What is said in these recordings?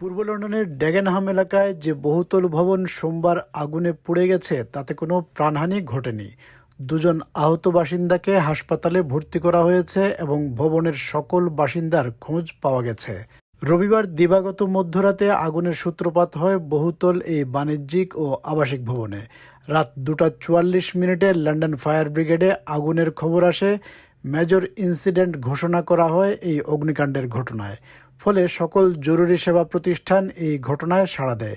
পূর্ব লন্ডনের ড্যাগেনহাম এলাকায় যে বহুতল ভবন সোমবার আগুনে পুড়ে গেছে, তাতে কোনো প্রাণহানি ঘটেনি। দুজন আহত বাসিন্দাকে হাসপাতালে ভর্তি করা হয়েছে এবং ভবনের সকল বাসিন্দার খোঁজ পাওয়া গেছে। রবিবার দিবাগত মধ্যরাতে আগুনের সূত্রপাত হয় বহুতল এই বাণিজ্যিক ও আবাসিক ভবনে। রাত দুটা চুয়াল্লিশ মিনিটে লন্ডন ফায়ার ব্রিগেডে আগুনের খবর আসে। মেজর ইনসিডেন্ট ঘোষণা করা হয় এই অগ্নিকাণ্ডের ঘটনায়। ফলে সকল জরুরি সেবা প্রতিষ্ঠান এই ঘটনায় সাড়া দেয়।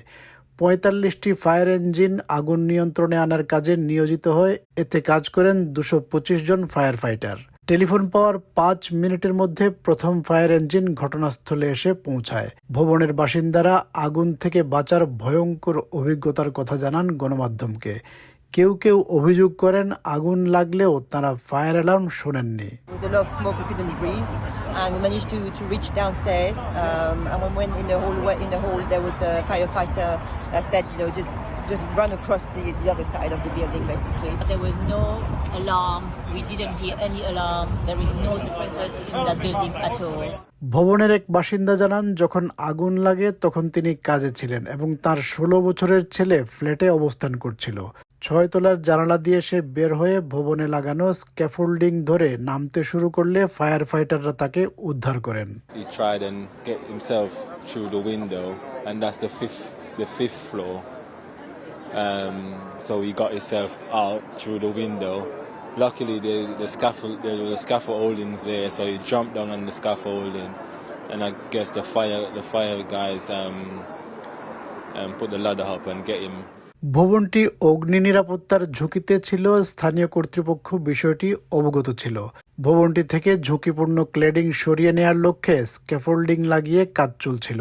পঁয়তাল্লিশটি ফায়ার ইঞ্জিন আগুন নিয়ন্ত্রণে আনার কাজে নিয়োজিত হয় এতে কাজ করেন দুশো জন ফায়ার ফাইটার টেলিফোন পাওয়ার পাঁচ মিনিটের মধ্যে প্রথম ফায়ার ইঞ্জিন ঘটনাস্থলে এসে পৌঁছায়। ভবনের বাসিন্দারা আগুন থেকে বাঁচার ভয়ঙ্কর অভিজ্ঞতার কথা জানান গণমাধ্যমকে। কেউ কেউ অভিযোগ করেন আগুন লাগলেও তারা ফায়ার অ্যালার্ম শোনেননি was and we managed to, to reach downstairs. Um, and when we went in the hall, in the hall, there was a firefighter that said, you know, just just run across the, the other side of the building, basically. There were no alarm. We didn't hear any alarm. There is no sprinklers in that building at all. ভবনের এক বাসিন্দা জানান যখন আগুন লাগে তখন তিনি কাজে ছিলেন এবং তার ষোলো বছরের ছেলে ফ্ল্যাটে অবস্থান করছিল ছয় তলার জানালা দিয়ে সে বের হয়ে ভবনে লাগানো স্ক্যাফোল্ডিং ধরে নামতে শুরু করলে ফায়ার ফাইটাররা তাকে উদ্ধার করেন. Um, so he got himself out through the window. Luckily, the, the scaffold there was scaffoldings there, so he jumped down on the scaffolding, and I guess the fire the fire guys um, um, put the ladder up and get him ভবনটি অগ্নি নিরাপত্তার ঝুঁকিতে ছিল স্থানীয় কর্তৃপক্ষ বিষয়টি অবগত ছিল ভবনটি থেকে ঝুঁকিপূর্ণ ক্লেডিং সরিয়ে নেয়ার লক্ষ্যে স্ক্যাফোল্ডিং লাগিয়ে কাজ চলছিল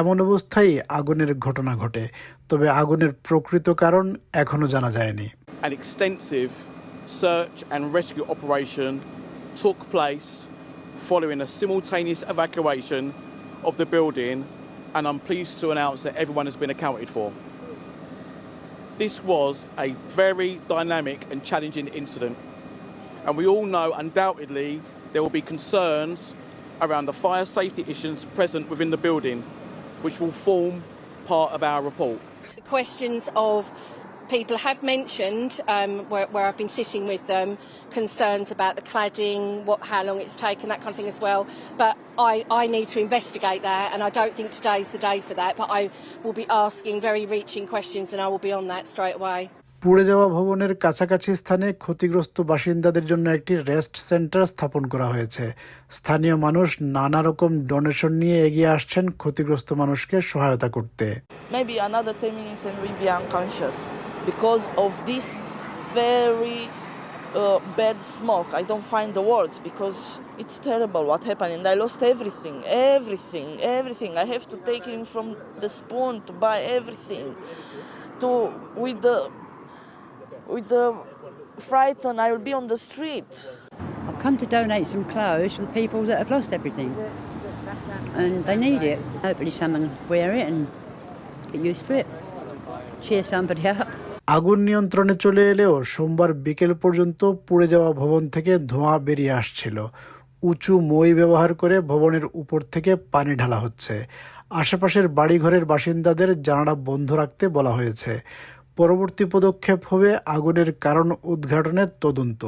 এমন অবস্থায় আগুনের ঘটনা ঘটে তবে আগুনের প্রকৃত কারণ এখনও জানা যায়নি An extensive search and rescue operation took place following a simultaneous evacuation of the building, and I'm pleased to announce that everyone has been accounted for. This was a very dynamic and challenging incident, and we all know undoubtedly there will be concerns around the fire safety issues present within the building, which will form part of our report. questions of people have mentioned um, where, where I've been sitting with them concerns about the cladding, what how long it's taken, that kind of thing as well. But I, I need to investigate that, and I don't think today's the day for that. But I will be asking very reaching questions, and I will be on that straight away. পুড়ে যাওয়া ভবনের কাছাকাছি স্থানে ক্ষতিগ্রস্ত বাসিন্দাদের জন্য একটি rest centre স্থাপন করা হয়েছে স্থানীয় মানুষ নানা রকম ডোনেশন নিয়ে এগিয়ে আসছেন ক্ষতিগ্রস্ত মানুষকে সহায়তা করতে maybe another 10 minutes and we'll be unconscious because of this very uh, bad smoke. I don't find the words because it's terrible what happened and I lost everything, everything, everything. I have to take him from the spoon to buy everything. To with the with the frighten, I will be on the street. I've come to donate some clothes for the people that have lost everything. And they need it. Hopefully someone will wear it and get used to it. Cheer somebody up. আগুন নিয়ন্ত্রণে চলে এলেও সোমবার বিকেল পর্যন্ত পুড়ে যাওয়া ভবন থেকে ধোঁয়া বেরিয়ে আসছিল। উঁচু মই ব্যবহার করে ভবনের উপর থেকে পানি ঢালা হচ্ছে। আশেপাশের বাড়িঘরের বাসিন্দাদের জানালা বন্ধ রাখতে বলা হয়েছে। পরবর্তী পদক্ষেপ হবে আগুনের কারণ উদ্ঘাটনের তদন্ত।